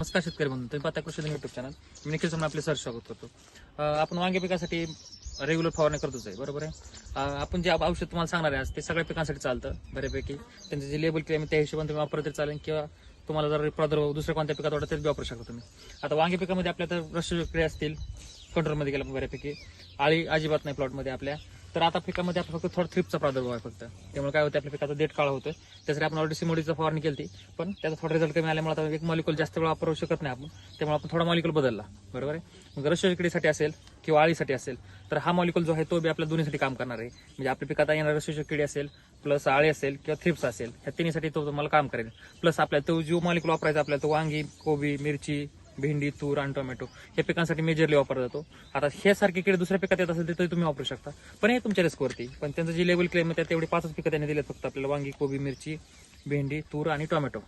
नमस्कार शेतकरी बंधू तुम्ही पाहता कृषी युट्यूब चॅनल मी निखिल समोर आपले सर स्वागत करतो. आपण वांगे पिकासाठी रेग्युलर फवारणी करतोच आहे बरोबर आहे? आपण जे औषध तुम्हाला सांगणार आहे आज ते सगळ्या पिकांसाठी चालतं बऱ्यापैकी. त्यांचे जे लेबल केले त्या हिशोबाने तुम्ही वापरत तरी चालेल किंवा तुम्हाला जर प्रादुर्भाव दुसऱ्या कोणत्या पिकात वाटत तरी वापरू शकता तुम्ही. आता वांगे पिकामध्ये आपल्या तर रस क्रिया असतील कंट्रोलमध्ये गेला बऱ्यापैकी. आळी अजिबात नाही प्लॉटमध्ये आपल्या. तर आता पिकामध्ये आपण फक्त थोडा थ्रिपचा प्रादुर्भाव आहे फक्त. त्यामुळे काय होतं आपल्या पिकाचा देठ काळा होतं त्यासाठी आपण ऑलरेडी सिमोडीचा फवारणी केली पण त्याचा थोडा रिझल्ट कमी आल्यामुळे आता एक मॉलिक्युल जास्त वेळ वापरू शकत नाही आपण. त्यामुळे आपण थोडा मॉलिक्युल बदलला. बरोबर आहे? मग रसशोषकीसाठी असेल किंवा आळीसाठी असेल तर हा मॉलिक्युल जो आहे तो बी आपल्या दोन्हीसाठी काम करणार आहे. म्हणजे आपल्या पिकात येणार रसशोषक असेल प्लस आळी असेल किंवा थ्रिप्स असेल ह्या तिन्हीसाठी तो तुम्हाला काम करेल. प्लस आपल्याला तो जो मॉलिक्युल वापरायचा आपल्याला तो वांगी कोबी मिरची भेंडी तूर आणि टोमॅटो या पिकांसाठी मेजरली वापरला जातो. आता हे सारखे किडे दुसऱ्या पिकात येत असेल ते तरी तुम्ही वापरू शकता. पण हे तुमच्या रिस्कवरती पण त्यांचं जे लेवल क्लेम आहे तेवढे पाचच पिकं त्यांनी दिलेत फक्त आपल्याला. वांगी कोबी मिरची भेंडी तूर आणि टोमॅटो.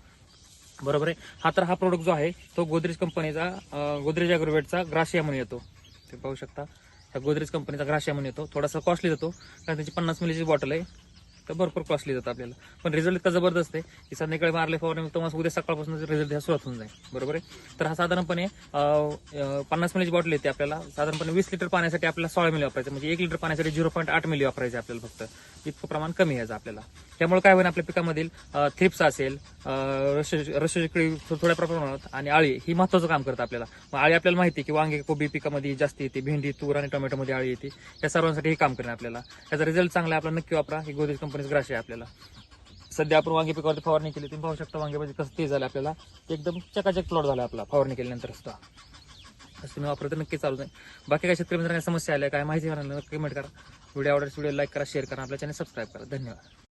बरोबर आहे? हा तर हा प्रोडक्ट जो आहे तो गोदरेज कंपनीचा गोदरेज अॅग्रोवेटचा ग्राशिया म्हणून येतो. ते पाहू शकता. ह्या गोदरेज कंपनीचा ग्राशिया म्हणून येतो. थोडासा कॉस्टली जातो. कारण त्याची पन्नास मिलीची बॉटल आहे. तर भरपूर कॉस्टली जातं आपल्याला. पण रिझल्ट इतका जबरदस्त आहे की संध्याकाळी मारले फवारणी तुम्हाला उद्या सकाळपासून रिझल्ट घ्या सुरुवात होऊन जाईल. बरोबर आहे? तर हा साधारणपणे पन्नास मिलीची बॉटल येते आपल्याला. साधारणपणे वीस लिटर पाण्यासाठी आपल्याला सोळा मिली वापरायचं. म्हणजे एक लिटर पाण्यासाठी झिरो पॉईंट आठ मिली वापरायचे आपल्याला फक्त. इतकं प्रमाण कमी यायचं आपल्याला. त्यामुळे काय होईल आपल्या पिकामधील थ्रिप्स असेल रसशिकडी थोड्या प्रमाणात आणि आळी ही महत्वाचं काम करतं आपल्याला. मग आळी आपल्याला माहिती की वांगे कोबी पिकामध्ये जास्त येते भेंडी तूर आणि टोमॅटोमध्ये आळी येते. या सर्वांसाठी हे काम करणार आपल्याला. त्याचा रिझल्ट चांगला आहे. आपला नक्की वापरा. ही गोदरेज कंपनीच ग्रास आहे आपल्याला. सध्या आपण वांगे पिकावरती फवारणी केली तुम्ही पाहू शकता वांगे कसं ते झालं आपल्याला. एकदम चकाचक प्लॉट झाला आपला फवारणी केल्यानंतर सुद्धा असं तुम्ही वापरतो नक्की चालू नाही बाकी काय शेतकरी मित्रांना काही समस्या आल्या काय माहिती करा नक्की कमेंट करा. व्हिडिओ आवडल्यास व्हिडिओ लाईक करा शेअर करा. आपल्या चॅनल सबस्क्राईब करा. धन्यवाद.